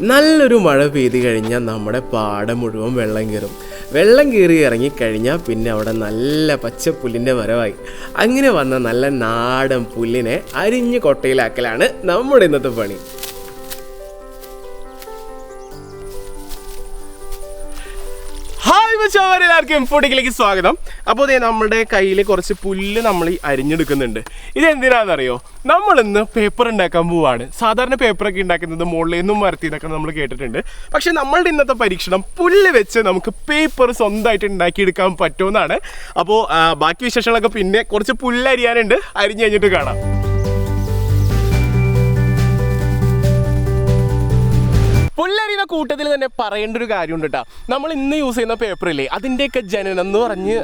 നല്ലൊരു മഴ പെയ്ത് കഴിഞ്ഞാൽ നമ്മുടെ പാടം മുഴുവൻ വെള്ളം കയറും. വെള്ളം കയറി ഇറങ്ങിക്കഴിഞ്ഞാൽ പിന്നെ അവിടെ നല്ല പച്ചപ്പുല്ലിന്റെ വരവായി. അങ്ങനെ വന്ന നല്ല നാടൻ പുല്ലിനെ അരിഞ്ഞ് കൊട്ടയിലാക്കലാണ് നമ്മുടെ ഇന്നത്തെ പണി. എല്ലാവർക്കും ഫുഡിലേക്ക് സ്വാഗതം. അപ്പോൾ ഇതേ നമ്മുടെ കയ്യിൽ കുറച്ച് പുല്ല് നമ്മൾ ഈ അരിഞ്ഞെടുക്കുന്നുണ്ട്. ഇത് എന്തിനാണെന്നറിയോ നമ്മൾ പേപ്പർ ഉണ്ടാക്കാൻ പോവാണ്. സാധാരണ പേപ്പറൊക്കെ ഉണ്ടാക്കുന്നത് മുകളിൽ നിന്നും മരത്തിൽ നിന്നൊക്കെ നമ്മൾ കേട്ടിട്ടുണ്ട്. പക്ഷെ നമ്മളുടെ ഇന്നത്തെ പരീക്ഷണം പുല്ല് വെച്ച് നമുക്ക് പേപ്പർ സ്വന്തമായിട്ട് ഉണ്ടാക്കിയെടുക്കാൻ പറ്റുമെന്നാണ്. അപ്പോൾ ബാക്കി വിശേഷങ്ങളൊക്കെ പിന്നെ കുറച്ച് പുല്ല് അരിയാനുണ്ട്. അരിഞ്ഞ് കഴിഞ്ഞിട്ട് കാണാം. പുല്ലരിയുന്ന കൂട്ടത്തിൽ തന്നെ പറയേണ്ട ഒരു കാര്യമുണ്ട് കേട്ടോ നമ്മൾ ഇന്ന് യൂസ് ചെയ്യുന്ന പേപ്പറില്ലേ അതിന്റെയൊക്കെ ജനനം എന്ന് പറഞ്ഞ്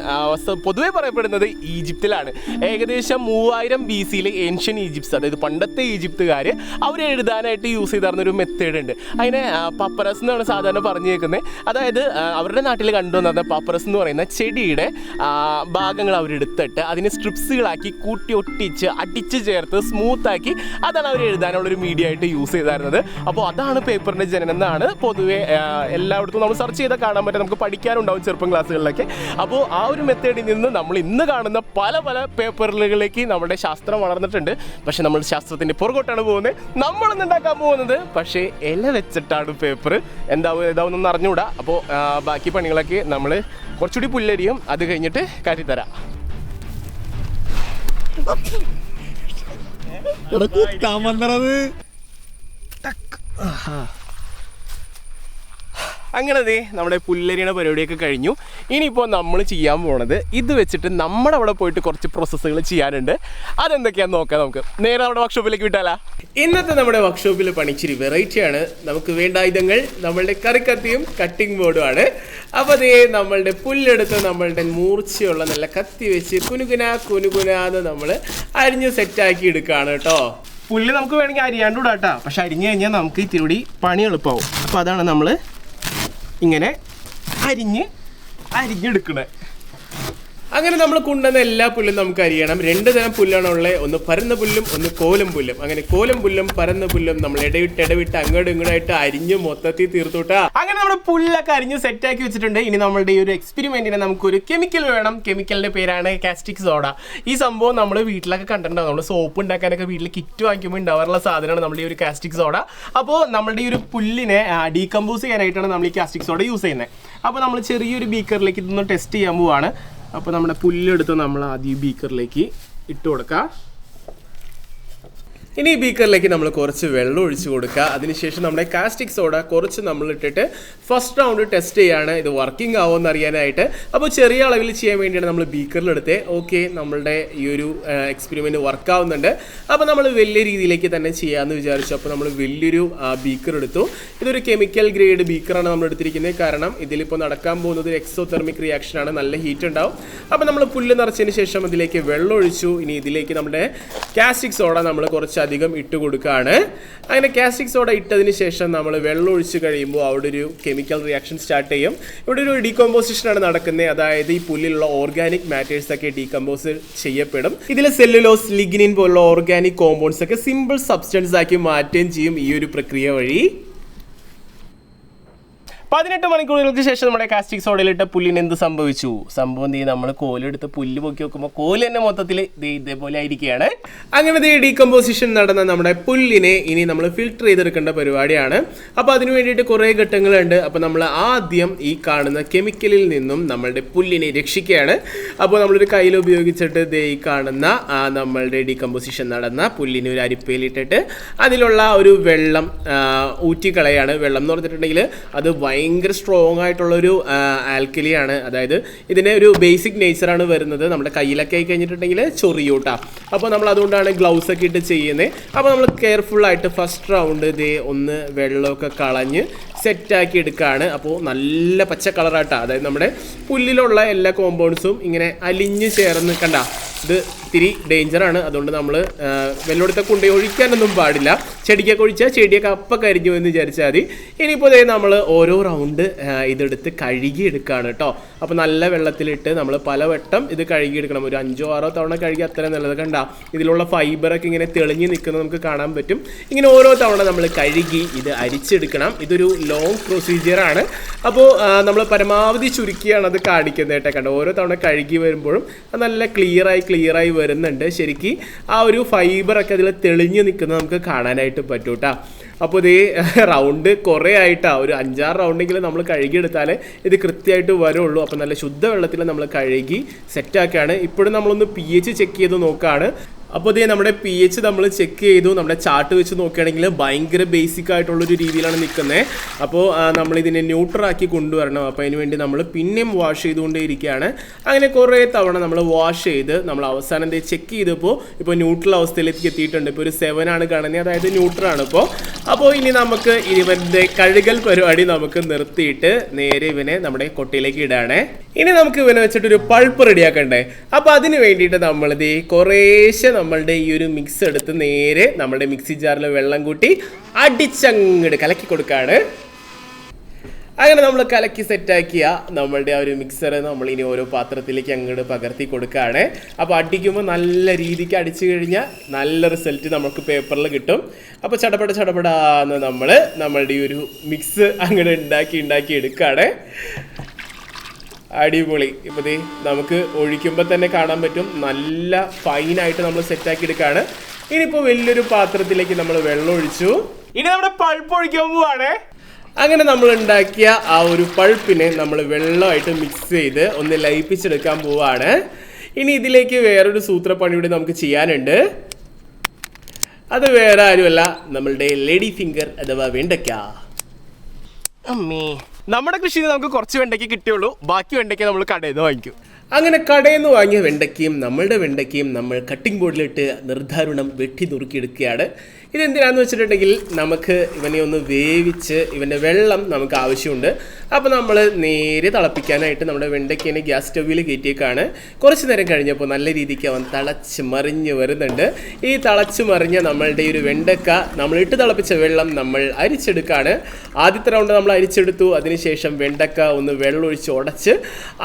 പൊതുവേ പറയപ്പെടുന്നത് ഈജിപ്തിലാണ്. ഏകദേശം മൂവായിരം ബി സിയിൽ ഏൻഷ്യൻ ഈജിപ്റ്റ്സ് അതായത് പണ്ടത്തെ ഈജിപ്തുകാർ അവർ എഴുതാനായിട്ട് യൂസ് ചെയ്തിരുന്ന ഒരു മെത്തേഡ് ഉണ്ട്. അതിനെ പപ്പറസ് എന്നാണ് സാധാരണ പറഞ്ഞു കേൾക്കുന്നത് അതായത് അവരുടെ നാട്ടിൽ കണ്ടുവന്ന പപ്പറസ് എന്ന് പറയുന്ന ചെടിയുടെ ഭാഗങ്ങൾ അവരെടുത്തിട്ട് അതിനെ സ്ട്രിപ്സുകളാക്കി കൂട്ടി ഒട്ടിച്ച് അടിച്ച് ചേർത്ത് സ്മൂത്താക്കി അതാണ് അവർ എഴുതാനുള്ള ഒരു മീഡിയ ആയിട്ട് യൂസ് ചെയ്തായിരുന്നത് അപ്പോൾ അതാണ് പേപ്പറിന്റെ എന്നാണ് പൊതുവെ എല്ലായിടത്തും നമ്മൾ സെർച്ച് ചെയ്താൽ കാണാൻ പറ്റും. നമുക്ക് പഠിക്കാനുണ്ടാവും ചെറുപ്പം ക്ലാസ്സുകളിലൊക്കെ. അപ്പോൾ ആ ഒരു മെത്തേഡിൽ നിന്ന് നമ്മൾ ഇന്ന് കാണുന്ന പല പല പേപ്പറുകളിലേക്ക് നമ്മുടെ ശാസ്ത്രം വളർന്നിട്ടുണ്ട്. പക്ഷെ നമ്മൾ ശാസ്ത്രത്തിന്റെ പുറകോട്ടാണ് പോകുന്നത്. നമ്മളൊന്നും ഉണ്ടാക്കാൻ പോകുന്നത് പക്ഷേ ഇല വെച്ചിട്ടാണ് പേപ്പർ എന്താവും ഏതാവുന്നൊന്നും അറിഞ്ഞുകൂടാ. അപ്പോൾ ബാക്കി പണികളൊക്കെ നമ്മൾ കുറച്ചുകൂടി പുല്ലരിയും അത് കഴിഞ്ഞിട്ട് കാട്ടിത്തരാം. കുത്താൻ വന്നത് അങ്ങനെ ദേ നമ്മുടെ പുല്ലരിയുടെ പരിപാടിയൊക്കെ കഴിഞ്ഞു. ഇനിയിപ്പോൾ നമ്മൾ ചെയ്യാൻ പോണത് ഇത് വെച്ചിട്ട് നമ്മുടെ അവിടെ പോയിട്ട് കുറച്ച് പ്രോസസ്സുകൾ ചെയ്യാനുണ്ട്. അതെന്തൊക്കെയാണെന്ന് നോക്കാം നമുക്ക്. നേരെ നമ്മുടെ വർക്ക്ഷോപ്പിലേക്ക് വിട്ടാലാ. ഇന്നത്തെ നമ്മുടെ വർക്ക്ഷോപ്പിൽ പണിച്ചിരി വെറൈറ്റിയാണ് നമുക്ക് വേണ്ട ആയുധങ്ങൾ നമ്മളുടെ കറിക്കത്തിയും കട്ടിംഗ് ബോർഡുമാണ് അപ്പോൾ അതേ നമ്മളുടെ പുല്ലെടുത്ത് നമ്മളുടെ മൂർച്ചയുള്ള നല്ല കത്തി വെച്ച് കുനുകുന കുനുകുനാന്ന് നമ്മൾ അരിഞ്ഞ് സെറ്റാക്കി എടുക്കുകയാണ് കേട്ടോ. പുല്ല് നമുക്ക് വേണമെങ്കിൽ അരിയാണ്ട് വിടാം പക്ഷെ അരിഞ്ഞു കഴിഞ്ഞാൽ നമുക്ക് ഇത്തിരി പണി എളുപ്പമാവും അപ്പോൾ അതാണ് നമ്മൾ ഇങ്ങനെ അരിഞ്ഞ് അരിഞ്ഞെടുക്കണേ. അങ്ങനെ നമ്മൾ കൊണ്ടുവന്ന എല്ലാ പുല്ലും നമുക്ക് അറിയണം രണ്ട് തരം പുല്ലാണ് ഉള്ളത്. ഒന്ന് പരന്ന പുല്ലും ഒന്ന് കോലം പുല്ലും. അങ്ങനെ കോലം പുല്ലും പരന്ന പുല്ലും നമ്മൾ ഇടവിട്ട് ഇടവിട്ട് അങ്ങോട്ടും ഇങ്ങോട്ടായിട്ട് അരിഞ്ഞ് മൊത്തത്തിൽ തീർത്തുട്ടാ അങ്ങനെ നമ്മുടെ പുല്ലൊക്കെ അരിഞ്ഞ് സെറ്റാക്കി വെച്ചിട്ടുണ്ട്. ഇനി നമ്മളുടെ ഈ ഒരു എക്സ്പെരിമെന്റിന് നമുക്കൊരു കെമിക്കൽ വേണം. കെമിക്കലിന്റെ പേരാണ് കാസ്റ്റിക് സോഡ ഈ സംഭവം നമ്മൾ വീട്ടിലൊക്കെ കണ്ടിട്ടുണ്ടാവും. നമ്മൾ സോപ്പ് ഉണ്ടാക്കാനൊക്കെ വീട്ടിൽ കിറ്റ് വാങ്ങിക്കുമ്പോൾ ഉണ്ടാവാറുള്ള സാധനമാണ് നമ്മുടെ ഈ ഒരു കാസ്റ്റിക് സോഡ അപ്പോൾ നമ്മുടെ ഈ ഒരു പുല്ലിനെ ഡീകമ്പോസ് ചെയ്യാനായിട്ടാണ് നമ്മൾ ഈ കാസ്റ്റിക് സോഡ യൂസ് ചെയ്യുന്നത്. അപ്പോൾ നമ്മൾ ചെറിയൊരു ബീക്കറിലേക്ക് ഇതൊന്ന് ടെസ്റ്റ് ചെയ്യാൻ പോവാണ്. അപ്പോൾ നമ്മുടെ പുല്ലെടുത്ത് നമ്മൾ ആദ്യം ബീക്കറിലേക്ക് ഇട്ട് കൊടുക്കുക ഇനി ബീക്കറിലേക്ക് നമ്മൾ കുറച്ച് വെള്ളം ഒഴിച്ചു കൊടുക്കുക. അതിനുശേഷം നമ്മുടെ കാസ്റ്റിക് സോഡ കുറച്ച് നമ്മൾ ഇട്ടിട്ട് ഫസ്റ്റ് റൗണ്ട് ടെസ്റ്റ് ചെയ്യാണ്. ഇത് വർക്കിംഗ് ആവുമെന്ന് അറിയാനായിട്ട്. അപ്പോൾ ചെറിയ അളവിൽ ചെയ്യാൻ വേണ്ടിയാണ് നമ്മൾ ബീക്കറിലെടുത്ത് ഓക്കെ നമ്മളുടെ ഈ ഒരു എക്സ്പെരിമെന്റ് വർക്ക് ആവുന്നുണ്ട്. അപ്പോൾ നമ്മൾ വലിയ രീതിയിലേക്ക് തന്നെ ചെയ്യാമെന്ന് വിചാരിച്ചു. അപ്പോൾ നമ്മൾ വലിയൊരു ബീക്കർ എടുത്തു. ഇതൊരു കെമിക്കൽ ഗ്രേഡ് ബീക്കറാണ് നമ്മൾ എടുത്തിരിക്കുന്നത്. കാരണം ഇതിലിപ്പോൾ നടക്കാൻ പോകുന്നത് എക്സോ തെർമിക് റിയാക്ഷനാണ് നല്ല ഹീറ്റ് ഉണ്ടാവും. അപ്പോൾ നമ്മൾ പുല്ല് നിറച്ചതിന് ശേഷം ഇതിലേക്ക് വെള്ളം ഒഴിച്ചു. ഇനി ഇതിലേക്ക് നമ്മുടെ കാസ്റ്റിക് സോഡ നമ്മൾ കുറച്ചധികം ഇട്ട് കൊടുക്കുകയാണ് അങ്ങനെ കാസ്റ്റിക് സോഡ ഇട്ടതിന് ശേഷം നമ്മൾ വെള്ളം ഒഴിച്ച് കഴിയുമ്പോൾ അവിടെ ഒരു കെമിക്കൽ റിയാക്ഷൻ സ്റ്റാർട്ട് ചെയ്യും. ഇവിടെ ഒരു ഡീകമ്പോസിഷനാണ് നടക്കുന്നത് അതായത് ഈ പുല്ലിലുള്ള ഓർഗാനിക് മാറ്റേഴ്സ് ഒക്കെ ഡീകമ്പോസ് ചെയ്യപ്പെടും. ഇതിൽ സെല്ലുലോസ് ലിഗ്നിൻ പോലുള്ള ഓർഗാനിക് കോമ്പൗണ്ട്സ് ഒക്കെ സിമ്പിൾ സബ്സ്റ്റൻസ് ആക്കി മാറ്റുകയും ചെയ്യും ഈ ഒരു പ്രക്രിയ വഴി. പതിനെട്ട് മണിക്കൂറുകൾക്ക് ശേഷം നമ്മുടെ കാസ്റ്റിക് സോഡയിലിട്ട പുല്ലിന് എന്ത് സംഭവിച്ചു? സംഭവം ദേ നമ്മൾ കോലെടുത്ത് പുല്ല് പൊക്കി നോക്കുമ്പോൾ കോൽ തന്നെ മൊത്തത്തിൽ ദേ ഇതേപോലെ ആയിരിക്കുകയാണ്. അങ്ങനെ ദേ ഡീകമ്പോസിഷൻ നടന്ന നമ്മുടെ പുല്ലിനെ ഇനി നമ്മൾ ഫിൽട്ടർ ചെയ്തെടുക്കേണ്ട പരിപാടിയാണ്. അപ്പോൾ അതിനു വേണ്ടിയിട്ട് കുറേ ഘട്ടങ്ങളുണ്ട്. അപ്പോൾ നമ്മൾ ആദ്യം ഈ കാണുന്ന കെമിക്കലിൽ നിന്നും നമ്മളുടെ പുല്ലിനെ രക്ഷിക്കുകയാണ്. അപ്പോൾ നമ്മളൊരു കയ്യിൽ ഉപയോഗിച്ചിട്ട് ദേ ഈ കാണുന്ന നമ്മളുടെ ഡീകമ്പോസിഷൻ നടന്ന പുല്ലിനെ ഒരു അരിപ്പയിലിട്ടിട്ട് അതിലുള്ള ഒരു വെള്ളം ഊറ്റിക്കളയാണ്. വെള്ളം എന്ന് പറഞ്ഞിട്ടുണ്ടെങ്കിൽ അത് സ്ട്രോങ് ആയിട്ടുള്ളൊരു ആൽക്കലിയാണ് അതായത് ഇതിന് ഒരു ബേസിക് നേച്ചറാണ് വരുന്നത്. നമ്മുടെ കയ്യിലൊക്കെ ആയി കഴിഞ്ഞിട്ടുണ്ടെങ്കിൽ ചൊറിയൂട്ടാ. അപ്പോൾ നമ്മൾ അതുകൊണ്ടാണ് ഗ്ലൗസ് ഒക്കെ ഇട്ട് ചെയ്യുന്നത് അപ്പോൾ നമ്മൾ കെയർഫുള്ളായിട്ട് ഫസ്റ്റ് റൗണ്ട് ഇതേ ഒന്ന് വെള്ളമൊക്കെ കളഞ്ഞ് സെറ്റാക്കി എടുക്കുകയാണ് അപ്പോൾ നല്ല പച്ച കളറായിട്ടാണ് അതായത് നമ്മുടെ പുല്ലിലുള്ള എല്ലാ കോമ്പൗണ്ട്സും ഇങ്ങനെ അലിഞ്ഞു ചേർന്ന് കണ്ട ഇത് ഇത്തിരി ഡേഞ്ചറാണ് അതുകൊണ്ട് നമ്മൾ വെള്ളമെടുത്ത കൊണ്ടുപോയി ഒഴിക്കാനൊന്നും പാടില്ല. ചെടിക്കൊക്കെ ഒഴിച്ചാൽ ചെടിയൊക്കെ അപ്പം കരിഞ്ഞു എന്ന് വിചാരിച്ചാൽ മതി. ഇനിയിപ്പോൾ ഇതേ നമ്മൾ ഓരോ റൗണ്ട് ഇതെടുത്ത് കഴുകി എടുക്കുകയാണ് കേട്ടോ അപ്പോൾ നല്ല വെള്ളത്തിലിട്ട് നമ്മൾ പലവട്ടം ഇത് കഴുകി എടുക്കണം ഒരു അഞ്ചോ ആറോ തവണ കഴുകി അത്ര നല്ലത് കണ്ട ഇതിലുള്ള ഫൈബറൊക്കെ ഇങ്ങനെ തെളിഞ്ഞ് നിൽക്കുന്നത് നമുക്ക് കാണാൻ പറ്റും. ഇങ്ങനെ ഓരോ തവണ നമ്മൾ കഴുകി ഇത് അരിച്ചെടുക്കണം. ഇതൊരു ലോങ് പ്രൊസീജിയറാണ് അപ്പോൾ നമ്മൾ പരമാവധി ചുരുക്കിയാണ് അത് കാണിക്കുന്നത് കണ്ടോ ഓരോ തവണ കഴുകി വരുമ്പോഴും അത് നല്ല ക്ലിയറായി ക്ലിയറായി വരുന്നുണ്ട്. ശരിക്കും ആ ഒരു ഫൈബറൊക്കെ അതിൽ തെളിഞ്ഞു നിൽക്കുന്നത് നമുക്ക് കാണാനായിട്ട് പറ്റും കേട്ടോ അപ്പോൾ ഇത് റൗണ്ട് കുറേ ആയിട്ടാ. ഒരു അഞ്ചാറ് റൗണ്ടെങ്കിലും നമ്മൾ കഴുകിയെടുത്താൽ ഇത് കൃത്യമായിട്ട് വരുള്ളൂ. അപ്പോൾ നല്ല ശുദ്ധ വെള്ളത്തിൽ നമ്മൾ കഴുകി സെറ്റാക്കുകയാണ് ഇപ്പോഴും നമ്മളൊന്ന് പി എച്ച് ചെക്ക് ചെയ്ത് നോക്കുകയാണ് അപ്പോൾ ഇതേ നമ്മുടെ പി എച്ച് നമ്മൾ ചെക്ക് ചെയ്തു. നമ്മുടെ ചാർട്ട് വെച്ച് നോക്കുകയാണെങ്കിൽ ഭയങ്കര ബേസിക് ആയിട്ടുള്ളൊരു രീതിയിലാണ് നിൽക്കുന്നത് അപ്പോൾ നമ്മൾ ഇതിനെ ന്യൂട്രലാക്കി കൊണ്ടുവരണം. അപ്പോൾ അതിന് വേണ്ടി നമ്മൾ പിന്നെയും വാഷ് ചെയ്തുകൊണ്ടേ ഇരിക്കുകയാണ് അങ്ങനെ കുറേ തവണ നമ്മൾ വാഷ് ചെയ്ത് നമ്മൾ അവസാനം എന്തേ ചെക്ക് ചെയ്തപ്പോൾ ഇപ്പോൾ ന്യൂട്രൽ അവസ്ഥയിലേക്ക് എത്തിയിട്ടുണ്ട്. ഇപ്പോൾ ഒരു സെവൻ ആണ് കാണുന്നത് അതായത് ന്യൂട്രലാണ് ഇപ്പോൾ അപ്പോൾ ഇനി നമുക്ക് ഇവന്റെ കഴുകൽ പരിപാടി നമുക്ക് നിർത്തിയിട്ട് നേരെ ഇവനെ നമ്മുടെ കൊട്ടിയിലേക്ക് ഇടാണേ. ഇനി നമുക്ക് ഇവനെ വെച്ചിട്ട് ഒരു പൾപ്പ് റെഡിയാക്കണ്ടേ. അപ്പോൾ അതിന് വേണ്ടിയിട്ട് നമ്മളിത് കുറേശ്ശെ നമ്മളുടെ ഈ ഒരു മിക്സ് എടുത്ത് നേരെ നമ്മുടെ മിക്സി ജാറിൽ വെള്ളം കൂട്ടി അടിച്ചങ്ങട് കലക്കി കൊടുക്കുകയാണ് അങ്ങനെ നമ്മൾ കലക്കി സെറ്റാക്കിയ നമ്മളുടെ ആ ഒരു മിക്സർ നമ്മൾ ഇനി ഓരോ പാത്രത്തിലേക്ക് അങ്ങോട്ട് പകർത്തി കൊടുക്കുകയാണ് അപ്പോൾ അടിക്കുമ്പോൾ നല്ല രീതിക്ക് അടിച്ചു കഴിഞ്ഞാൽ നല്ല റിസൾട്ട് നമുക്ക് പേപ്പറിൽ കിട്ടും. അപ്പോൾ ചടപട ചടപടാന്ന് നമ്മൾ നമ്മളുടെ ഈ ഒരു മിക്സ് അങ്ങോട്ട് ഉണ്ടാക്കി ഉണ്ടാക്കി എടുക്കുകയാണ് അടിപൊളി. ഇപ്പോൾ ദേ നമുക്ക് ഒഴിക്കുമ്പോൾ തന്നെ കാണാൻ പറ്റും. നല്ല ഫൈനായിട്ട് നമ്മൾ സെറ്റാക്കി എടുക്കുകയാണ് ഇനിയിപ്പോൾ വലിയൊരു പാത്രത്തിലേക്ക് നമ്മൾ വെള്ളം ഒഴിച്ചു. ഇനി നമ്മുടെ പൾപ്പ് ഒഴിക്കാൻ പോവാണ്. അങ്ങനെ നമ്മൾ ഉണ്ടാക്കിയ ആ ഒരു പൾപ്പിനെ നമ്മൾ വെള്ളമായിട്ട് മിക്സ് ചെയ്ത് ഒന്ന് ലയിപ്പിച്ചെടുക്കാൻ പോവാണ്. ഇനി ഇതിലേക്ക് വേറൊരു സൂത്രപ്പണി കൂടി നമുക്ക് ചെയ്യാനുണ്ട്. അത് വേറെ ആരുമല്ല നമ്മളുടെ ലേഡി ഫിംഗർ അഥവാ വെണ്ടക്ക അമ്മേ നമ്മുടെ കൃഷിയിൽ നമുക്ക് കുറച്ച് വെണ്ടയ്ക്ക് കിട്ടിയുള്ളൂ. ബാക്കി വെണ്ടയ്ക്ക നമ്മൾ കടയിൽ നിന്ന് വാങ്ങിക്കും. അങ്ങനെ കടയിൽ നിന്ന് വാങ്ങിയ വെണ്ടയ്ക്കയും നമ്മളുടെ വെണ്ടയ്ക്കയും നമ്മൾ കട്ടിംഗ് ബോർഡിലിട്ട് നിർദ്ധാരണം വെട്ടി നുറുക്കിയെടുക്കുകയാണ് ഇതെന്തിനാന്ന് വെച്ചിട്ടുണ്ടെങ്കിൽ നമുക്ക് ഇവനെ ഒന്ന് വേവിച്ച് ഇവന്റെ വെള്ളം നമുക്ക് ആവശ്യമുണ്ട്. അപ്പോൾ നമ്മൾ നേരെ തിളപ്പിക്കാനായിട്ട് നമ്മുടെ വെണ്ടയ്ക്കേനെ ഗ്യാസ് സ്റ്റവിൽ കയറ്റിയേക്കാണ്. കുറച്ച് നേരം കഴിഞ്ഞപ്പോൾ നല്ല രീതിക്ക് അവൻ തിളച്ച് മറിഞ്ഞ് വരുന്നുണ്ട്. ഈ തിളച്ച് മറിഞ്ഞ നമ്മളുടെ ഒരു വെണ്ടക്ക നമ്മൾ ഇട്ട് തിളപ്പിച്ച വെള്ളം നമ്മൾ അരിച്ചെടുക്കുകയാണ് ആദ്യത്തെ റൗണ്ട് നമ്മൾ അരിച്ചെടുത്തു. അതിനുശേഷം വെണ്ടക്ക ഒന്ന് വെള്ളം ഒഴിച്ച് ഉടച്ച്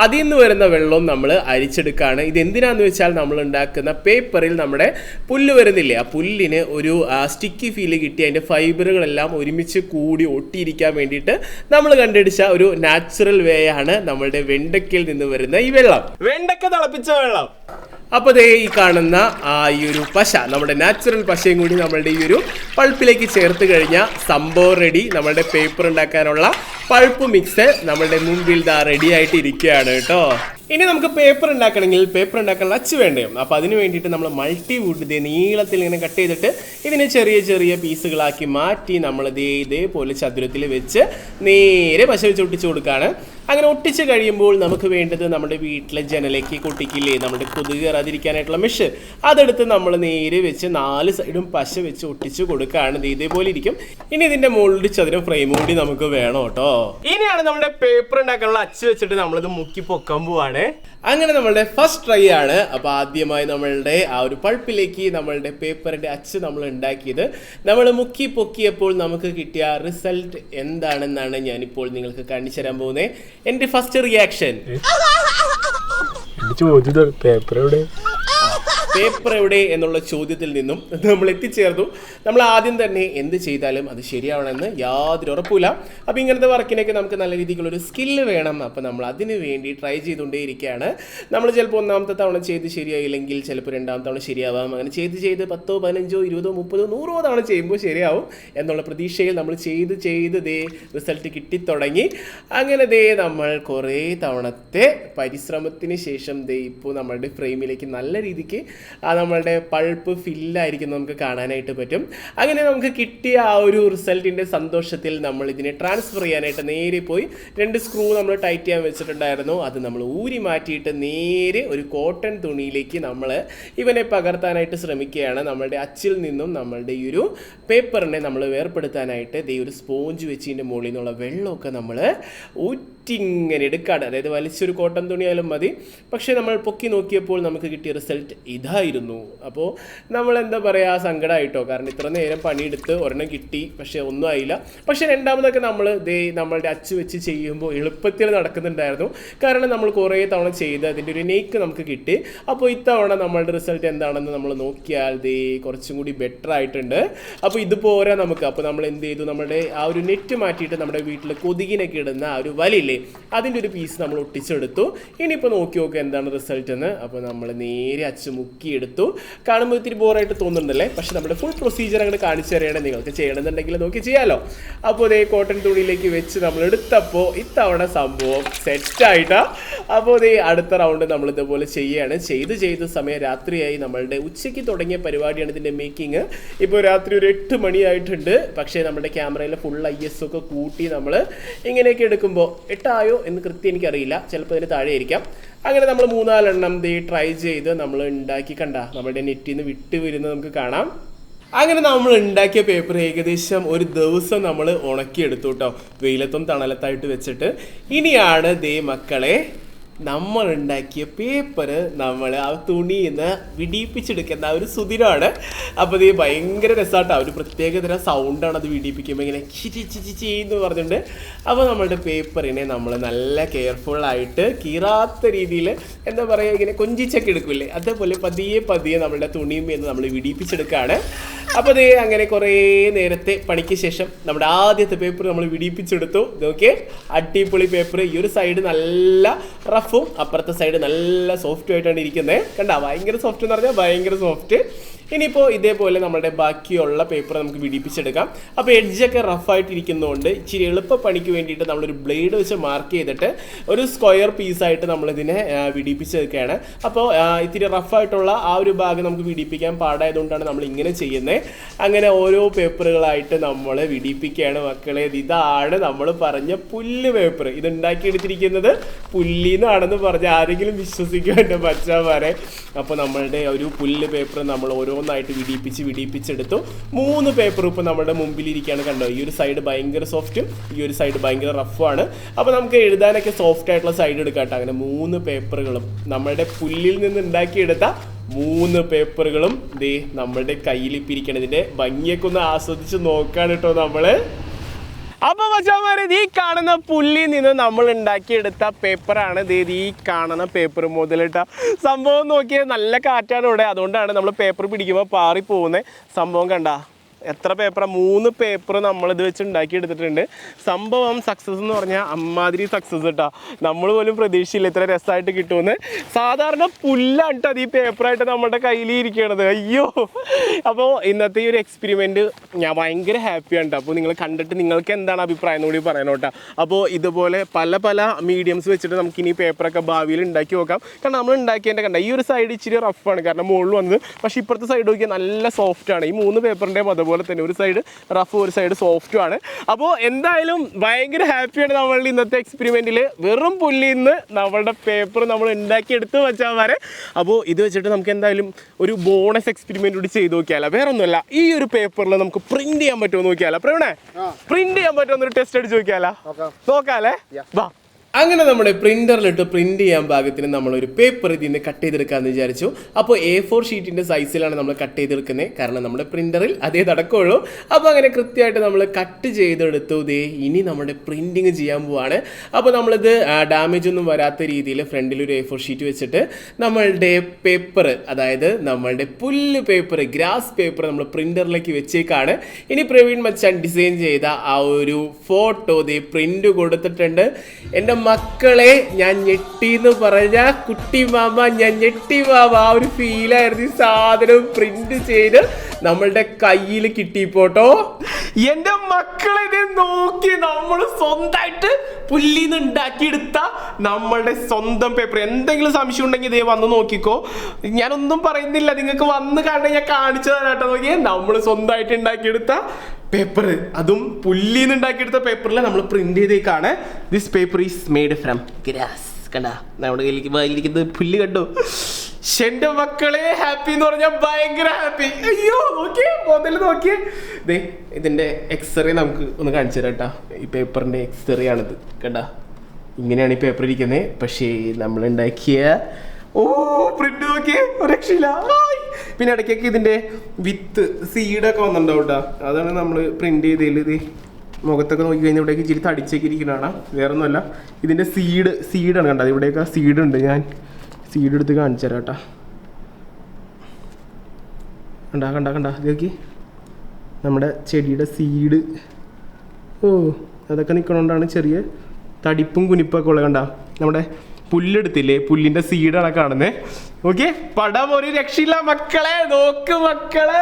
അതിൽ നിന്ന് വരുന്ന വെള്ളവും നമ്മൾ അരിച്ചെടുക്കുകയാണ് ഇത് എന്തിനാന്ന് വെച്ചാൽ നമ്മൾ ഉണ്ടാക്കുന്ന പേപ്പറിൽ നമ്മുടെ പുല്ല് വരുന്നില്ലേ? ആ പുല്ലിന് ഒരു സ്റ്റിക്കി ഫീൽ കിട്ടി അതിന്റെ ഫൈബറുകളെല്ലാം ഒരുമിച്ച് കൂടി ഒട്ടിയിരിക്കാൻ വേണ്ടിയിട്ട് നമ്മൾ കണ്ടുപിടിച്ച ഒരു നാച്ചുറൽ വേ ആണ് നമ്മളുടെ വെണ്ടക്കയിൽ നിന്ന് വരുന്ന ഈ വെള്ളം. വെണ്ടക്ക തിളപ്പിച്ച വെള്ളം. അപ്പോൾ ദേ ഈ കാണുന്ന ആ ഈ ഒരു പശ നമ്മുടെ നാച്ചുറൽ പശയും കൂടി നമ്മളുടെ ഈ ഒരു പൾപ്പിലേക്ക് ചേർത്ത് കഴിഞ്ഞാൽ സംഭവം റെഡി നമ്മളുടെ പേപ്പർ ഉണ്ടാക്കാനുള്ള പൾപ്പ് മിക്സ് നമ്മളുടെ മുമ്പിൽ ദാ റെഡി ആയിട്ട് ഇരിക്കുകയാണ് കേട്ടോ. ഇനി നമുക്ക് പേപ്പർ ഉണ്ടാക്കണമെങ്കിൽ പേപ്പർ ഉണ്ടാക്കാനുള്ള അച്ച് വേണ്ടേ? അപ്പോൾ അതിന് വേണ്ടിയിട്ട് നമ്മൾ മൾട്ടി വുഡ് ഇതേ നീളത്തിൽ ഇങ്ങനെ കട്ട് ചെയ്തിട്ട് ഇതിനെ ചെറിയ ചെറിയ പീസുകളാക്കി മാറ്റി നമ്മൾ ഇതേ ഇതേപോലെ ചതുരത്തിൽ വെച്ച് നേരെ പശ വെച്ച് ഒട്ടിച്ച് കൊടുക്കുകയാണ് അങ്ങനെ ഒട്ടിച്ച് കഴിയുമ്പോൾ നമുക്ക് വേണ്ടത് നമ്മുടെ വീട്ടിലെ ജനലേക്ക് കൊട്ടിക്കില്ലേ? നമ്മുടെ കൊതുക് കയറാതിരിക്കാനായിട്ടുള്ള മെഷ് അതെടുത്ത് നമ്മൾ നേരെ വെച്ച് നാല് സൈഡും പശ വെച്ച് ഒട്ടിച്ച് കൊടുക്കുകയാണ് ഇത് ഇതേപോലെ ഇരിക്കും. ഇനി ഇതിന്റെ മുകളിൽ ചതുരം ഫ്രെയിം കൂടി നമുക്ക് വേണം കേട്ടോ. ഇനിയാണ് നമ്മുടെ പേപ്പർ ഉണ്ടാക്കാനുള്ള അച്ച് വെച്ചിട്ട് നമ്മളിത് മുക്കി പൊക്കാൻ പോവാണ്. അങ്ങനെ നമ്മളുടെ ഫസ്റ്റ് ട്രൈ ആണ്. അപ്പോൾ ആദ്യമായി നമ്മളുടെ ആ ഒരു പൾപ്പിലേക്ക് നമ്മളുടെ പേപ്പറിന്റെ അച്ച് നമ്മൾ ഉണ്ടാക്കിയത്. നമ്മൾ മുക്കി പൊക്കിയപ്പോൾ നമുക്ക് കിട്ടിയ റിസൾട്ട് എന്താണെന്നാണ് ഞാനിപ്പോൾ നിങ്ങൾക്ക് കാണിച്ചു തരാൻ പോകുന്നത് എന്റെ ഫസ്റ്റ് റിയാക്ഷൻ ചോദിച്ചത് പേപ്പർ എവിടെ? പേപ്പർ എവിടെ എന്നുള്ള ചോദ്യത്തിൽ നിന്നും നമ്മൾ എത്തിച്ചേർന്നു. നമ്മൾ ആദ്യം തന്നെ എന്ത് ചെയ്താലും അത് ശരിയാവണമെന്ന് യാതൊരു ഉറപ്പില്ല അപ്പോൾ ഇങ്ങനത്തെ വർക്കിനൊക്കെ നമുക്ക് നല്ല രീതിക്കുള്ളൊരു സ്കില്ല് വേണം. അപ്പോൾ നമ്മൾ അതിന് വേണ്ടി ട്രൈ ചെയ്തുകൊണ്ടേ ഇരിക്കുകയാണ് നമ്മൾ ചിലപ്പോൾ ഒന്നാമത്തെ തവണ ചെയ്ത് ശരിയായില്ലെങ്കിൽ ചിലപ്പോൾ രണ്ടാമത്തെ തവണ ശരിയാവാം. അങ്ങനെ ചെയ്ത് ചെയ്ത് പത്തോ പതിനഞ്ചോ ഇരുപതോ മുപ്പതോ നൂറോ തവണ ചെയ്യുമ്പോൾ ശരിയാവും എന്നുള്ള പ്രതീക്ഷയിൽ നമ്മൾ ചെയ്ത് ചെയ്ത് ദേ റിസൾട്ട് കിട്ടിത്തുടങ്ങി. അങ്ങനെ ദേ നമ്മൾ കുറേ തവണത്തെ പരിശ്രമത്തിന് ശേഷം ദേ ഇപ്പോൾ നമ്മളുടെ ഫ്രെയിമിലേക്ക് നല്ല രീതിക്ക് ആ നമ്മളുടെ പൾപ്പ് ഫില്ലായിരിക്കും നമുക്ക് കാണാനായിട്ട് പറ്റും. അങ്ങനെ നമുക്ക് കിട്ടിയ ആ ഒരു റിസൾട്ടിന്റെ സന്തോഷത്തിൽ നമ്മൾ ഇതിനെ ട്രാൻസ്ഫർ ചെയ്യാനായിട്ട് നേരെ പോയി. രണ്ട് സ്ക്രൂ നമ്മൾ ടൈറ്റ് ചെയ്യാൻ വെച്ചിട്ടുണ്ടായിരുന്നു. അത് നമ്മൾ ഊരി മാറ്റിയിട്ട് നേരെ ഒരു കോട്ടൺ തുണിയിലേക്ക് നമ്മൾ ഇവനെ പകർത്താനായിട്ട് ശ്രമിക്കുകയാണ്. നമ്മളുടെ അച്ചിൽ നിന്നും നമ്മളുടെ ഈ ഒരു പേപ്പറിനെ നമ്മൾ വേർപ്പെടുത്താനായിട്ട് ദേ ഒരു സ്പോഞ്ച് വെച്ചിന്റെ മുകളിൽ നിന്നുള്ള വെള്ളമൊക്കെ നമ്മൾ ഊറ്റിങ്ങനെ എടുക്കാണ്. അതായത് വലിച്ചൊരു കോട്ടൺ തുണിയായാലും മതി. പക്ഷേ നമ്മൾ പൊക്കി നോക്കിയപ്പോൾ നമുക്ക് കിട്ടിയ റിസൾട്ട് ഇതാ. ആഗ്രഹമായിരുന്നു അപ്പോൾ നമ്മൾ എന്താ പറയുക സങ്കടമായിട്ടോ കാരണം ഇത്ര നേരം പണിയെടുത്ത് ഒരെണ്ണം കിട്ടി പക്ഷേ ഒന്നും ആയില്ല. പക്ഷേ രണ്ടാമതൊക്കെ നമ്മൾ ദേ നമ്മളുടെ അച്ച് വെച്ച് ചെയ്യുമ്പോൾ എളുപ്പത്തിൽ നടക്കുന്നുണ്ടായിരുന്നു. കാരണം നമ്മൾ കുറേ തവണ ചെയ്ത് അതിന്റെ ഒരു നെയ്ക്ക് നമുക്ക് കിട്ടി. അപ്പോൾ ഇത്തവണ നമ്മളുടെ റിസൾട്ട് എന്താണെന്ന് നമ്മൾ നോക്കിയാൽ ദേ കുറച്ചും കൂടി ബെറ്റർ ആയിട്ടുണ്ട്. അപ്പോൾ ഇത് പോരാ നമുക്ക്. അപ്പോൾ നമ്മൾ എന്ത് ചെയ്തു? നമ്മുടെ ആ ഒരു നെറ്റ് മാറ്റിയിട്ട് നമ്മുടെ വീട്ടിൽ കൊതുകിനൊക്കെ ഇടുന്ന ആ ഒരു വലില്ലേ അതിന്റെ ഒരു പീസ് നമ്മൾ ഒട്ടിച്ചെടുത്തു. ഇനിയിപ്പോൾ നോക്കി നോക്കുക എന്താണ് റിസൾട്ട് എന്ന്. അപ്പോൾ നമ്മൾ നേരെ അച്ചു മുക്കി എടുത്തു കാണുമ്പോൾ ഇത്തിരി ബോറായിട്ട് തോന്നുന്നുണ്ടല്ലേ? പക്ഷെ നമ്മുടെ ഫുൾ പ്രൊസീജിയർ അങ്ങോട്ട് കാണിച്ചു തരികയാണ് നിങ്ങൾക്ക് ചെയ്യണമെന്നുണ്ടെങ്കിൽ നോക്കി ചെയ്യാമല്ലോ അപ്പോൾ ഇതേ കോട്ടൺ തുണിയിലേക്ക് വെച്ച് നമ്മൾ എടുത്തപ്പോൾ ഇത്തവണ സംഭവം സെറ്റായിട്ടാ അപ്പോൾ ഇതേ അടുത്ത റൗണ്ട് നമ്മൾ ഇതുപോലെ ചെയ്യുകയാണ് ചെയ്ത് ചെയ്ത സമയം രാത്രിയായി. നമ്മളുടെ ഉച്ചയ്ക്ക് തുടങ്ങിയ പരിപാടിയാണ് ഇതിന്റെ മേക്കിംഗ് ഇപ്പോൾ രാത്രി ഒരു എട്ട് മണിയായിട്ടുണ്ട്. പക്ഷേ നമ്മുടെ ക്യാമറയിൽ ഫുൾ ഐ എസ് ഒക്കെ കൂട്ടി നമ്മൾ ഇങ്ങനെയൊക്കെ എടുക്കുമ്പോൾ എട്ടായോ എന്ന് കൃത്യം എനിക്കറിയില്ല. ചിലപ്പോൾ അതിന് താഴെ ആയിരിക്കാം അങ്ങനെ നമ്മൾ മൂന്നാലെണ്ണം ദേ ട്രൈ ചെയ്ത് നമ്മൾ ഉണ്ടാക്കി കണ്ട. നമ്മുടെ നെറ്റിൽ നിന്ന് വിട്ട് വരുന്നത് നമുക്ക് കാണാം. അങ്ങനെ നമ്മൾ ഉണ്ടാക്കിയ പേപ്പർ ഏകദേശം ഒരു ദിവസം നമ്മൾ ഉണക്കിയെടുത്തു കേട്ടോ. വെയിലത്തും തണലത്തായിട്ട് വെച്ചിട്ട്. ഇനിയാണ് ദേ മക്കളെ നമ്മൾ ഉണ്ടാക്കിയ പേപ്പർ നമ്മൾ ആ തുണിയിൽ നിന്ന് വിടിയിപ്പിച്ചെടുക്കുന്ന ഒരു സുതിരാണ്. അപ്പോൾ ഇത് ഭയങ്കര രസമാട്ടോ ഒരു പ്രത്യേക തരം സൗണ്ടാണ് അത് വിടിയിപ്പിക്കുമ്പോൾ ഇങ്ങനെ ചിരിച്ചിരിച്ചി എന്ന് പറഞ്ഞിട്ടുണ്ട് അപ്പോൾ നമ്മളുടെ പേപ്പറിനെ നമ്മൾ നല്ല കെയർഫുള്ളായിട്ട് കീറാത്ത രീതിയിൽ എന്താ പറയുക ഇങ്ങനെ കൊഞ്ചിച്ചൊക്കെ എടുക്കില്ലേ? അതേപോലെ പതിയെ പതിയെ നമ്മളുടെ തുണിയും എന്ന് നമ്മൾ വിടിയിപ്പിച്ചെടുക്കുകയാണ് അപ്പോൾ ഇത് അങ്ങനെ കുറേ നേരത്തെ പണിക്ക് ശേഷം നമ്മുടെ ആദ്യത്തെ പേപ്പർ നമ്മൾ വിടിയിപ്പിച്ചെടുത്തു. നോക്കിയേ അടിപൊളി പേപ്പർ ഈ ഒരു സൈഡ് നല്ല റഫും അപ്പുറത്തെ സൈഡ് നല്ല സോഫ്റ്റ് ആയിട്ടാണ് ഇരിക്കുന്നത് കണ്ട ഭയങ്കര സോഫ്റ്റ് എന്ന് പറഞ്ഞാൽ ഭയങ്കര സോഫ്റ്റ് ഇനിയിപ്പോൾ ഇതേപോലെ നമ്മുടെ ബാക്കിയുള്ള പേപ്പർ നമുക്ക് വിടിപ്പിച്ചെടുക്കാം. അപ്പോൾ എഡ്ജൊക്കെ റഫായിട്ടിരിക്കുന്നതുകൊണ്ട് ഇച്ചിരി എളുപ്പ പണിക്ക് വേണ്ടിയിട്ട് നമ്മളൊരു ബ്ലേഡ് വെച്ച് മാർക്ക് ചെയ്തിട്ട് ഒരു സ്ക്വയർ പീസായിട്ട് നമ്മളിതിനെ വിടിപ്പിച്ചെടുക്കുകയാണ്. അപ്പോൾ ഇത്തിരി റഫായിട്ടുള്ള ആ ഒരു ഭാഗം നമുക്ക് വിടിപ്പിക്കാൻ പാടായതുകൊണ്ടാണ് നമ്മൾ ഇങ്ങനെ ചെയ്യുന്നത് അങ്ങനെ ഓരോ പേപ്പറുകളായിട്ട് നമ്മൾ വിടിപ്പിക്കുകയാണ് മക്കളെ. ഇതാണ് നമ്മൾ പറഞ്ഞ പുല്ല് പേപ്പർ ഇത് ഉണ്ടാക്കിയെടുത്തിരിക്കുന്നത് പുല്ലിന്നാണെന്ന് പറഞ്ഞ് ആരെങ്കിലും വിശ്വസിക്കും എന്റെ പച്ചാമാരെ അപ്പോൾ നമ്മളുടെ ഒരു പുല്ല് പേപ്പർ നമ്മൾ ഓരോന്നായിട്ട് വിടിപ്പിച്ച് വിടിപ്പിച്ചെടുത്തു മൂന്ന് പേപ്പർ ഇപ്പോൾ നമ്മുടെ മുമ്പിലിരിക്കുകയാണ് കണ്ടോ? ഈ ഒരു സൈഡ് ഭയങ്കര സോഫ്റ്റും ഈ ഒരു സൈഡ് ഭയങ്കര റഫുമാണ് അപ്പോൾ നമുക്ക് എഴുതാനൊക്കെ സോഫ്റ്റ് ആയിട്ടുള്ള സൈഡ് എടുക്കാം കേട്ടോ. അങ്ങനെ മൂന്ന് പേപ്പറുകളും നമ്മളുടെ പുല്ലിൽ നിന്ന് ഉണ്ടാക്കിയെടുത്ത മൂന്ന് പേപ്പറുകളും ദേ നമ്മളുടെ കയ്യിൽ ഇപ്പം ഇരിക്കണതിന്റെ ഭംഗിയൊക്കെ ഒന്ന് ആസ്വദിച്ച് നോക്കാണ് കേട്ടോ നമ്മൾ. അപ്പൊ മച്ചാമാരെ ഈ കാണുന്ന പുല്ലിൽ നിന്ന് നമ്മൾ ഉണ്ടാക്കിയെടുത്ത പേപ്പറാണ്. ഇത് ഈ കാണുന്ന പേപ്പർ മുതലിട്ട സംഭവം നോക്കിയാൽ നല്ല കാറ്റാണ് ഇവിടെ. അതുകൊണ്ടാണ് നമ്മൾ പേപ്പർ പിടിക്കുമ്പോൾ പാറി പോകുന്നത് സംഭവം കണ്ട? എത്ര പേപ്പറാണ് മൂന്ന് പേപ്പർ നമ്മൾ ഇത് വെച്ച് ഉണ്ടാക്കി എടുത്തിട്ടുണ്ട് സംഭവം സക്സസ് എന്ന് പറഞ്ഞാൽ അമ്മാതിരി സക്സസ് കേട്ടോ നമ്മൾ പോലും പ്രതീക്ഷയില്ല ഇത്ര രസമായിട്ട് കിട്ടുമെന്ന്. സാധാരണ പുല്ലാണ് അത് ഈ പേപ്പറായിട്ട് നമ്മുടെ കയ്യിൽ ഇരിക്കണത്. അയ്യോ. അപ്പോൾ ഇന്നത്തെ ഈ ഒരു എക്സ്പെരിമെന്റ് ഞാൻ ഭയങ്കര ഹാപ്പിയാണ് കേട്ടോ അപ്പോൾ നിങ്ങൾ കണ്ടിട്ട് നിങ്ങൾക്ക് എന്താണ് അഭിപ്രായം എന്ന് പറയണം കേട്ടോ അപ്പോൾ ഇതുപോലെ പല പല മീഡിയംസ് വെച്ചിട്ട് നമുക്ക് ഇനി പേപ്പറൊക്കെ ഭാവിയിൽ ഉണ്ടാക്കി നോക്കാം. കാരണം നമ്മൾ ഉണ്ടാക്കിയതിന്റെ കണ്ട ഈ ഒരു സൈഡ് ഇച്ചിരി റഫാണ് കാരണം മുകളിൽ വന്നത്. പക്ഷേ ഇപ്പുറത്തെ സൈഡ് നോക്കിയാൽ നല്ല സോഫ്റ്റാണ് ഈ മൂന്ന് പേപ്പറിന്റെയും അതുപോലെ തന്നെ ഒരു സൈഡ് റഫ് ഒരു സൈഡ് സോഫ്റ്റും ആണ് അപ്പോൾ എന്തായാലും ഭയങ്കര ഹാപ്പിയാണ് നമ്മളുടെ ഇന്നത്തെ എക്സ്പെരിമെന്റിൽ വെറും പുല്ലിൽ നിന്ന് നമ്മളുടെ പേപ്പർ നമ്മൾ ഉണ്ടാക്കി എടുത്ത് വെച്ചാൽ വരെ അപ്പോൾ ഇത് വെച്ചിട്ട് നമുക്ക് എന്തായാലും ഒരു ബോണസ് എക്സ്പെരിമെന്റ് കൂടി ചെയ്ത് നോക്കിയാലോ. വേറെ ഒന്നുമല്ല ഈ ഒരു പേപ്പറിൽ നമുക്ക് പ്രിന്റ് ചെയ്യാൻ പറ്റുമോ നോക്കിയാലോ. പ്രവണേ പ്രിന്റ് ചെയ്യാൻ പറ്റുമോ എന്നൊരു ടെസ്റ്റ് അടിച്ച് നോക്കിയാലോ. നോക്കാല്ലേ? വാ. അങ്ങനെ നമ്മുടെ പ്രിന്ററിലിട്ട് പ്രിന്റ് ചെയ്യാൻ പാകത്തിന് നമ്മൾ ഒരു പേപ്പർ ഇതിൽ നിന്ന് കട്ട് ചെയ്തെടുക്കാമെന്ന് വിചാരിച്ചു. അപ്പോൾ എ ഫോർ ഷീറ്റിന്റെ സൈസിലാണ് നമ്മൾ കട്ട് ചെയ്തെടുക്കുന്നത് കാരണം നമ്മുടെ പ്രിന്ററിൽ അതേ നടക്കുള്ളൂ. അപ്പോൾ അങ്ങനെ കൃത്യമായിട്ട് നമ്മൾ കട്ട് ചെയ്തെടുത്തു. ദേ ഇനി നമ്മുടെ പ്രിന്റിങ് ചെയ്യാൻ പോവാണ്. അപ്പോൾ നമ്മളിത് ഡാമേജ് ഒന്നും വരാത്ത രീതിയിൽ ഫ്രണ്ടിൽ ഒരു എ ഫോർ ഷീറ്റ് വെച്ചിട്ട് നമ്മളുടെ പേപ്പർ അതായത് നമ്മളുടെ പുല്ല് പേപ്പർ ഗ്രാസ് പേപ്പർ നമ്മൾ പ്രിന്ററിലേക്ക് വെച്ചേക്കാണ്. ഇനി പ്രവീൺ മച്ചാൻ ഡിസൈൻ ചെയ്ത ആ ഒരു ഫോട്ടോ ദേ പ്രിന്റ് കൊടുത്തിട്ടുണ്ട്. എന്റെ മക്കളെ ഞാൻ ഞെട്ടി എന്ന് പറഞ്ഞ കുട്ടി മാമ ഞാൻ ഞെട്ടി മാമ. ആ ഒരു ഫീലായിരുന്നു സാധനം പ്രിന്റ് ചെയ്ത് നമ്മളുടെ കയ്യിൽ കിട്ടിപ്പോട്ടോ. എന്റെ മക്കളെ നോക്കി നമ്മൾ സ്വന്തമായിട്ട് പുല്ലിന്ന് ഉണ്ടാക്കിയെടുത്ത നമ്മളുടെ സ്വന്തം പേപ്പർ എന്തെങ്കിലും സംശയം ഉണ്ടെങ്കിൽ ഇതേ വന്ന് നോക്കിക്കോ. ഞാനൊന്നും പറയുന്നില്ല. നിങ്ങൾക്ക് വന്ന് കാണാൻ ഞാൻ കാണിച്ചു തരാട്ടോ നോക്കിയേ നമ്മൾ സ്വന്തമായിട്ട് ഉണ്ടാക്കിയെടുത്ത പേപ്പർ അതും പുല്ലിന്ന് ഉണ്ടാക്കിയെടുത്ത പേപ്പറിൽ നമ്മൾ print ചെയ്തേക്കാണ്. This paper is made from grass കണ്ട? നമ്മുടെ കയ്യിലേക്ക് വായിലിരിക്കുന്നത് പുല്ല് കണ്ടു? എന്റെ മക്കളെ ഹാപ്പി എന്ന് പറഞ്ഞാൽ ഭയങ്കര ഹാപ്പി അയ്യോ നോക്കിയേ മുതൽ നോക്കിയേ. ദേ ഇതിന്റെ എക്സ്റേ നമുക്ക് ഒന്ന് കാണിച്ചു തരാം കേട്ടോ. ഈ പേപ്പറിന്റെ എക്സ്റേ ആണിത്. കണ്ട? ഇങ്ങനെയാണ് ഈ പേപ്പർ ഇരിക്കുന്നത് പക്ഷേ നമ്മൾ ഉണ്ടാക്കിയ ഓ പ്രിന്റ് നോക്കിയേ? രക്ഷയില്ല. പിന്നെ ഇടയ്ക്കൊക്കെ ഇതിന്റെ വിത്ത് സീഡൊക്കെ വന്നിട്ടുണ്ടാവും കേട്ടോ അതാണ് നമ്മൾ പ്രിന്റ് ചെയ്തതിൽ ഇത്. മുഖത്തൊക്കെ നോക്കി കഴിഞ്ഞാൽ ഇവിടേക്ക് ഇച്ചിരി തടിച്ചൊക്കെ ഇരിക്കണതാണ് വേറെ ഒന്നുമല്ല ഇതിന്റെ സീഡ് സീഡാണ് കണ്ടത്. ഇവിടെയൊക്കെ സീഡ് ഉണ്ട് ഞാൻ. സീഡ് എടുത്ത് കാണിച്ചു തരാം കേട്ടോ. കണ്ടാ കണ്ടാ കണ്ടാ. ഇതൊക്കെ നമ്മുടെ ചെടിയുടെ സീഡ് ഓ അതൊക്കെ നിൽക്കണോണ്ടാണ് ചെറിയ തടിപ്പും കുനിപ്പൊക്കെ ഉള്ളത് കണ്ട. നമ്മുടെ പുല്ലെടുത്തില്ലേ? പുല്ലിന്റെ സീഡാണ് കാണുന്നത് ഓക്കെ പടം ഒരു രക്ഷയില്ല മക്കളെ. നോക്ക് മക്കളെ!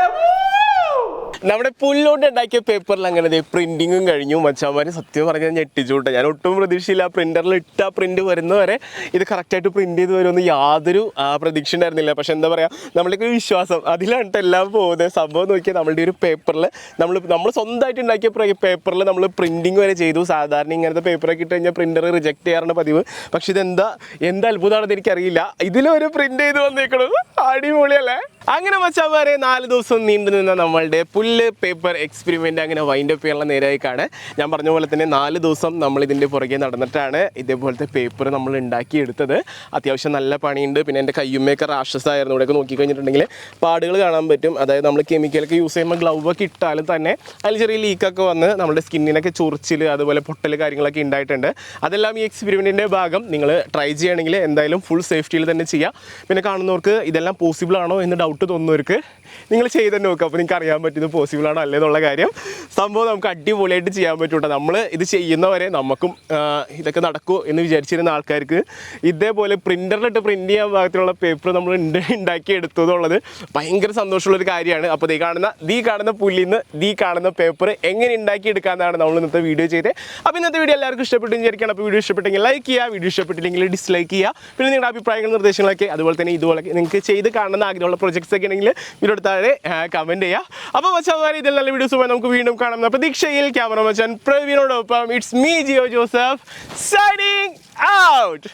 നമ്മുടെ പുല്ലോട്ട് ഉണ്ടാക്കിയ പേപ്പറിൽ അങ്ങനെ പ്രിന്റിങ്ങും കഴിഞ്ഞു. മച്ചാമാര് സത്യം പറഞ്ഞാൽ ഞെട്ടിച്ചോട്ടെ ഞാൻ ഒട്ടും പ്രതീക്ഷയില്ല. പ്രിന്ററിൽ ഇട്ട പ്രിന്റ് വരുന്നവരെ ഇത് കറക്റ്റായിട്ട് പ്രിന്റ് ചെയ്ത് വരുമെന്ന് യാതൊരു പ്രതീക്ഷ ഉണ്ടായിരുന്നില്ല. പക്ഷെ എന്താ പറയാ നമ്മുടെ ഒരു വിശ്വാസം. അതിലാണ് എല്ലാം പോകുന്നത്. സംഭവം നോക്കിയാൽ നമ്മളുടെ ഒരു പേപ്പറിൽ നമ്മൾ നമ്മൾ സ്വന്തമായിട്ട് ഉണ്ടാക്കിയ പേപ്പറിൽ നമ്മൾ പ്രിന്റിങ് വരെ ചെയ്തു. സാധാരണ ഇങ്ങനത്തെ പേപ്പറൊക്കെ ഇട്ട് കഴിഞ്ഞാൽ പ്രിന്റർ റിജക്ട് ചെയ്യാറുണ്ട് പതിവ്. പക്ഷെ ഇതെന്താ എന്ത് അത്ഭുതമാണെന്ന് എനിക്കറിയില്ല. ഇതിലൊരു പ്രിന്റ് ചെയ്ത് വന്നേക്കണത്. അടിപൊളിയല്ലേ? അങ്ങനെ മച്ചാമാരെ നാല് ദിവസം നീണ്ടു നിന്ന നമ്മളുടെ പുല്ല് പേപ്പർ എക്സ്പെരിമെന്റ് അങ്ങനെ വൈൻഡ് അപ്പ് ചെയ്യാനുള്ള നേരമായിക്കാണ് ഞാൻ പറഞ്ഞ പോലെ തന്നെ നാല് ദിവസം നമ്മൾ ഇതിന്റെ പുറകെ നടന്നിട്ടാണ് ഇതേപോലത്തെ പേപ്പർ നമ്മൾ ഉണ്ടാക്കിയെടുത്തത്. അത്യാവശ്യം നല്ല പണിയുണ്ട്. പിന്നെ എന്റെ കയ്യുമ്മയൊക്കെ റാഷസായിരുന്നു ഇവിടെയൊക്കെ നോക്കിക്കഴിഞ്ഞിട്ടുണ്ടെങ്കിൽ പാടുകൾ കാണാൻ പറ്റും. അതായത് നമ്മൾ കെമിക്കലൊക്കെ യൂസ് ചെയ്യുമ്പോൾ ഗ്ലൗവൊക്കെ ഇട്ടാലും തന്നെ അതിൽ ചെറിയ ലീക്കൊക്കെ വന്ന് നമ്മുടെ സ്കിന്നിനൊക്കെ ചൊറിച്ചിൽ അതുപോലെ പൊട്ടൽ കാര്യങ്ങളൊക്കെ ഉണ്ടായിട്ടുണ്ട്. അതെല്ലാം ഈ എക്സ്പെരിമെന്റിന്റെ ഭാഗം. നിങ്ങൾ ട്രൈ ചെയ്യുകയാണെങ്കിൽ എന്തായാലും ഫുൾ സേഫ്റ്റിയിൽ തന്നെ ചെയ്യാം. പിന്നെ കാണുന്നവർക്ക് ഇതെല്ലാം പോസിബിൾ ആണോ എന്ന് ഡൗട്ട് തോന്നുന്നവർക്ക് നിങ്ങൾ ചെയ്ത് തന്നെ നോക്കുക അപ്പോൾ നിങ്ങൾക്ക് അറിയാൻ പറ്റുന്നത് പോസിബിൾ ആണോ അല്ലേ എന്നുള്ള കാര്യം. സംഭവം നമുക്ക് അടിപൊളിയായിട്ട് ചെയ്യാൻ പറ്റൂട്ടോ. നമ്മൾ ഇത് ചെയ്യുന്നവരെ നമുക്കും ഇതൊക്കെ നടക്കൂ എന്ന് വിചാരിച്ചിരുന്ന ആൾക്കാർക്ക് ഇതേപോലെ പ്രിന്ററിലിട്ട് പ്രിന്റ് ചെയ്യാൻ പാകത്തിലുള്ള പേപ്പർ നമ്മൾ ഉണ്ട് ഉണ്ടാക്കി എടുത്തു എന്നുള്ളത് ഭയങ്കര സന്തോഷമുള്ളൊരു കാര്യമാണ്. അപ്പോൾ ദീ കാണുന്ന ദീ കാണുന്ന പുല്ലിന്ന് ദീ കാണുന്ന പേപ്പർ എങ്ങനെ ഉണ്ടാക്കി എടുക്കാമെന്നാണ് നമ്മൾ ഇന്നത്തെ വീഡിയോ ചെയ്തത് അപ്പോൾ ഇന്നത്തെ വീഡിയോ എല്ലാവർക്കും ഇഷ്ടപ്പെട്ടു വിചാരിക്കണം അപ്പോൾ വീഡിയോ ഇഷ്ടപ്പെട്ടെങ്കിൽ ലൈക്ക് ചെയ്യുക വീഡിയോ ഇഷ്ടപ്പെട്ടില്ലെങ്കിൽ ഡിസ്ലൈക്ക് ചെയ്യുക. പിന്നെ നിങ്ങളുടെ അഭിപ്രായങ്ങൾ നിർദ്ദേശങ്ങളൊക്കെ അതുപോലെ തന്നെ ഇതുപോലെ നിങ്ങൾക്ക് ചെയ്ത് കാണുന്ന ആഗ്രഹമുള്ള പ്രൊജക്ട്സ് ഒക്കെ ഉണ്ടെങ്കിൽ വീഡിയോ താഴെ കമന്റ് ചെയ്യുക അപ്പോൾ മച്ചാൻ ഇതിൽ നല്ല വീഡിയോസുമായി നമുക്ക് വീണ്ടും കാണാം. പ്രതീക്ഷയിൽ ക്യാമറ മച്ചൻ പ്രവീണോടൊപ്പം it's me Jio Joseph signing out